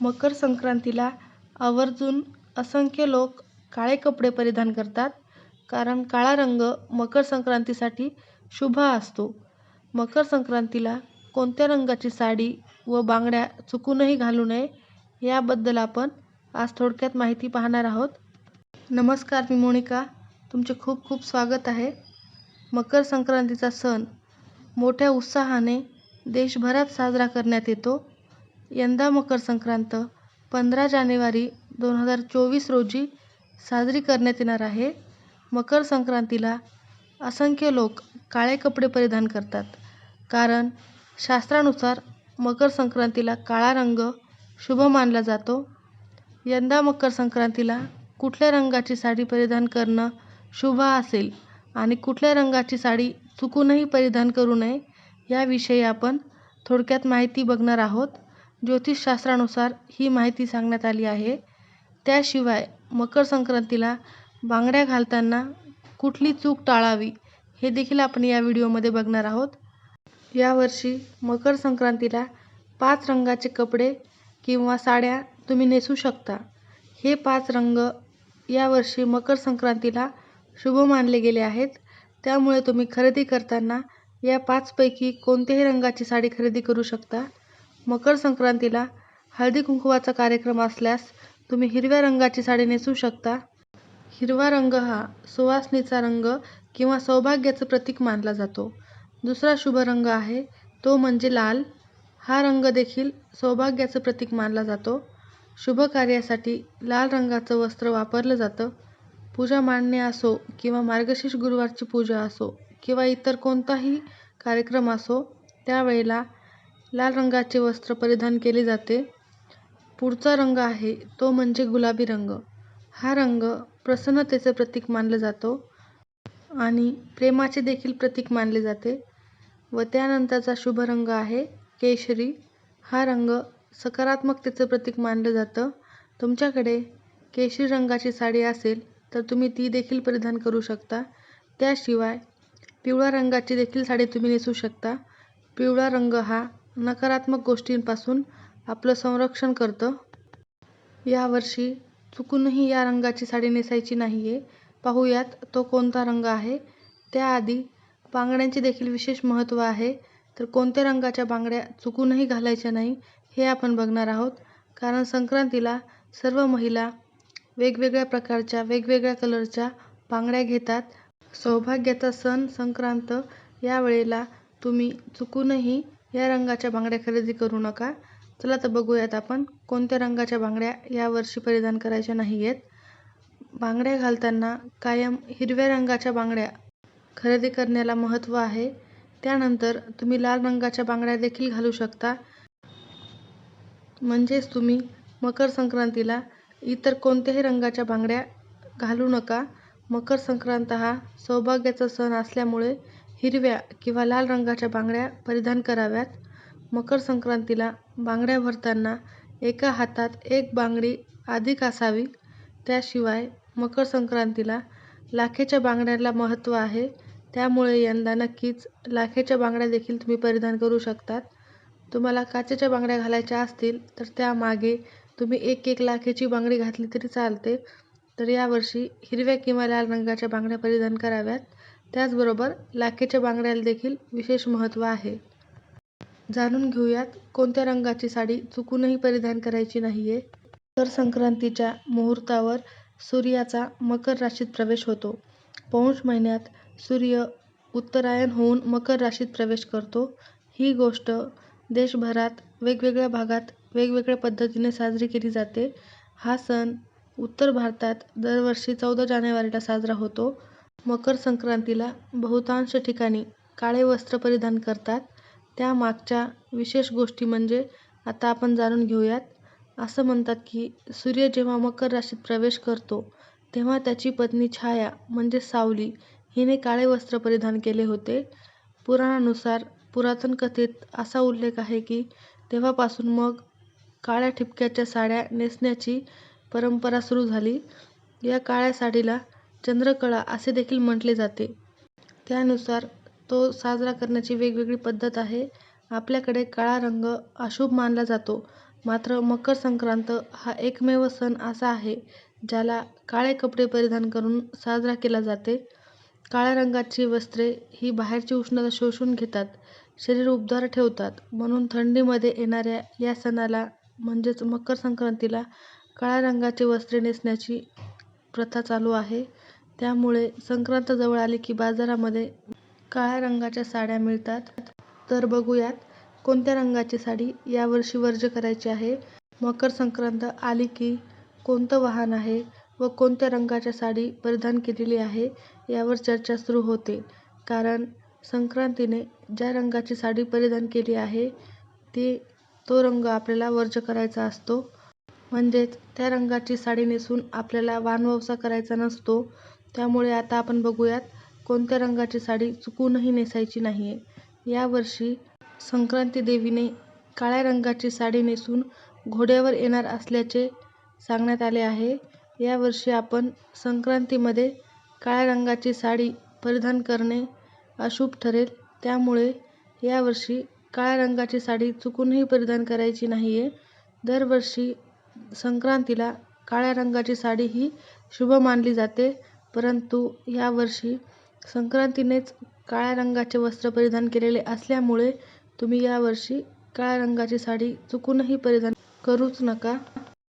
मकर संक्रांतीला आवर्जून असंख्य लोक काळे कपडे परिधान करतात कारण काळा रंग मकर संक्रांतीसाठी शुभ असतो. मकर संक्रांतीला कोणत्या रंगाची साडी व बांगड्या चुकूनही घालू नये याबद्दल आपण आज थोडक्यात माहिती पाहणार आहोत. नमस्कार मी मोनिका तुमचे खूप खूप स्वागत आहे. मकर संक्रांतीचा सण मोठ्या उत्साहाने देशभरात साजरा करण्यात येतो. यंदा मकर संक्रांत पंधरा जानेवारी दोन हजार चोवीस रोजी साजरी करण्यात येणार आहे. मकर संक्रांतीला असंख्य लोक काळे कपडे परिधान करतात कारण शास्त्रानुसार मकर संक्रांतीला काळा रंग शुभ मानला जातो. यंदा मकर संक्रांतीला कुठल्या रंगाची साडी परिधान करणं शुभ असेल आणि कुठल्या रंगाची साडी चुकूनही परिधान करू नये याविषयी आपण थोडक्यात माहिती बघणार आहोत. ज्योतिषशास्त्रानुसार ही माहिती सांगण्यात आली आहे. त्याशिवाय मकर संक्रांतीला बांगड्या घालताना कुठली चूक टाळावी हे देखील आपण या व्हिडिओमध्ये बघणार आहोत. यावर्षी मकर संक्रांतीला पाच रंगाचे कपडे किंवा साड्या तुम्ही नेसू शकता. हे पाच रंग यावर्षी मकर संक्रांतीला शुभ मानले गेले आहेत. त्यामुळे तुम्ही खरेदी करताना या पाचपैकी कोणत्याही रंगाची साडी खरेदी करू शकता. मकर संक्रांतीला हळदी कुंकवाचा कार्यक्रम असल्यास तुम्ही हिरव्या रंगाची साडी नेसू शकता. हिरवा रंग हा सुवासनीचा रंग किंवा सौभाग्याचं प्रतीक मानला जातो. दुसरा शुभ रंग आहे तो म्हणजे लाल. हा रंग देखील सौभाग्याचं प्रतीक मानला जातो. शुभ कार्यासाठी लाल रंगाचं वस्त्र वापरलं जातं. पूजा मांडणे असो किंवा मार्गशीर्ष गुरुवारची पूजा असो किंवा इतर कोणताही कार्यक्रम असो त्यावेळेला लाल रंगाचे वस्त्र परिधान केले जाते. पुढचा रंग आहे तो म्हणजे गुलाबी रंग. हा रंग प्रसन्नतेचं प्रतीक मानला जातो आणि प्रेमाचे देखील प्रतीक मानले जाते. व त्यानंतरचा शुभ रंग आहे केशरी. हा रंग सकारात्मकतेचं प्रतीक मानलं जातं. तुमच्याकडे केशरी रंगाची साडी असेल तर तुम्ही ती देखील परिधान करू शकता. त्याशिवाय पिवळ्या रंगाची देखील साडी तुम्ही नेसू शकता. पिवळा रंग हा नकारात्मक गोष्टींपासून आपलं संरक्षण करतं. यावर्षी चुकूनही या रंगाची साडी नेसायची नाही आहे पाहूयात तो कोणता रंग आहे. त्याआधी बांगड्यांचे देखील विशेष महत्त्व आहे. तर कोणत्या रंगाच्या बांगड्या चुकूनही घालायच्या नाही हे आपण बघणार आहोत. कारण संक्रांतीला सर्व महिला वेगवेगळ्या प्रकारच्या वेगवेगळ्या कलरच्या बांगड्या घेतात. सौभाग्याचा सण संक्रांत यावेळेला तुम्ही चुकूनही या रंगाच्या बांगड्या खरेदी करू नका. चला तर बघूयात आपण कोणत्या रंगाच्या बांगड्या यावर्षी परिधान करायच्या नाहीयेत. बांगड्या घालताना कायम हिरव्या रंगाच्या बांगड्या खरेदी करण्याला महत्त्व आहे. त्यानंतर तुम्ही लाल रंगाच्या बांगड्या देखील घालू शकता. म्हणजेच तुम्ही मकर संक्रांतीला इतर कोणत्याही रंगाच्या बांगड्या घालू नका. मकर संक्रांत हा सौभाग्याचा सण असल्यामुळे हिरव्या किंवा लाल रंगाच्या बांगड्या परिधान कराव्यात. मकर संक्रांतीला बांगड्या भरताना एका हातात एक बांगडी अधिक असावी. त्याशिवाय मकर संक्रांतीला लाखेच्या बांगड्याला महत्त्व आहे. त्यामुळे यंदा नक्कीच लाखेच्या बांगड्या देखील तुम्ही परिधान करू शकतात. तुम्हाला काचेच्या बांगड्या घालायच्या असतील तर त्यामागे तुम्ही एक एक लाखेची बांगडी घातली तरी चालते. तर यावर्षी हिरव्या किंवा लाल रंगाच्या बांगड्या परिधान कराव्यात. त्याचबरोबर लाखेच्या बांगड्याला देखील विशेष महत्त्व आहे. जाणून घेऊयात कोणत्या रंगाची साडी चुकूनही परिधान करायची नाहीये. तर संक्रांतीच्या मुहूर्तावर सूर्याचा मकर राशीत प्रवेश होतो. पौष महिन्यात सूर्य उत्तरायण होऊन मकर राशीत प्रवेश करतो. ही गोष्ट देशभरात वेगवेगळ्या भागात वेगवेगळ्या पद्धतीने साजरी केली जाते. हा सण उत्तर भारतात दरवर्षी चौदा जानेवारीला साजरा होतो. मकर संक्रांतीला बहुतांश ठिकाणी काळे वस्त्र परिधान करतात. त्यामागच्या विशेष गोष्टी म्हणजे आता आपण जाणून घेऊयात. असं म्हणतात की सूर्य जेव्हा मकर राशीत प्रवेश करतो तेव्हा त्याची पत्नी छाया म्हणजेच सावली हिने काळे वस्त्र परिधान केले होते. पुराणानुसार पुरातन कथेत असा उल्लेख आहे की तेव्हापासून मग काळ्या ठिपक्याच्या साड्या नेसण्याची परंपरा सुरू झाली. या काळ्या साडीला चंद्रकळा असे देखील म्हटले जाते. त्यानुसार तो साजरा करण्याची वेगवेगळी पद्धत आहे. आपल्याकडे काळा रंग अशुभ मानला जातो. मात्र मकर संक्रांत हा एकमेव सण असा आहे ज्याला काळे कपडे परिधान करून साजरा केला जाते काळ्या रंगाची वस्त्रे ही बाहेरची उष्णता शोषून घेतात शरीर उबदार ठेवतात म्हणून थंडीमध्ये येणाऱ्या या सणाला म्हणजेच मकर संक्रांतीला काळ्या रंगाची वस्त्रे नेसण्याची प्रथा चालू आहे त्यामुळे संक्रांत जवळ आली की बाजारामध्ये काळ्या रंगाच्या साड्या मिळतात. तर बघूयात कोणत्या रंगाची साडी यावर्षी वर्ज करायची आहे. मकर संक्रांत आली की कोणतं वाहन आहे व कोणत्या रंगाच्या साडी परिधान केलेली आहे यावर चर्चा सुरू होते. कारण संक्रांतीने ज्या रंगाची साडी परिधान केली आहे ती तो रंग आपल्याला वर्ज करायचा असतो. म्हणजेच त्या रंगाची साडी नेसून आपल्याला वानवसा करायचा नसतो. त्यामुळे आता आपण बघूयात कोणत्या रंगाची साडी चुकूनही नेसायची नाही आहे यावर्षी संक्रांती देवीने काळ्या रंगाची साडी नेसून घोड्यावर येणार असल्याचे सांगण्यात आले आहे. यावर्षी आपण संक्रांतीमध्ये काळ्या रंगाची साडी परिधान करणे अशुभ ठरेल. त्यामुळे यावर्षी काळ्या रंगाची साडी चुकूनही परिधान करायची नाही आहे दरवर्षी संक्रांतीला काळ्या रंगाची साडी ही शुभ मानली जाते. परंतु यावर्षी संक्रांतीनेच काळ्या रंगाचे वस्त्र परिधान केलेले असल्यामुळे तुम्ही यावर्षी काळ्या रंगाची साडी चुकूनही परिधान करूच नका.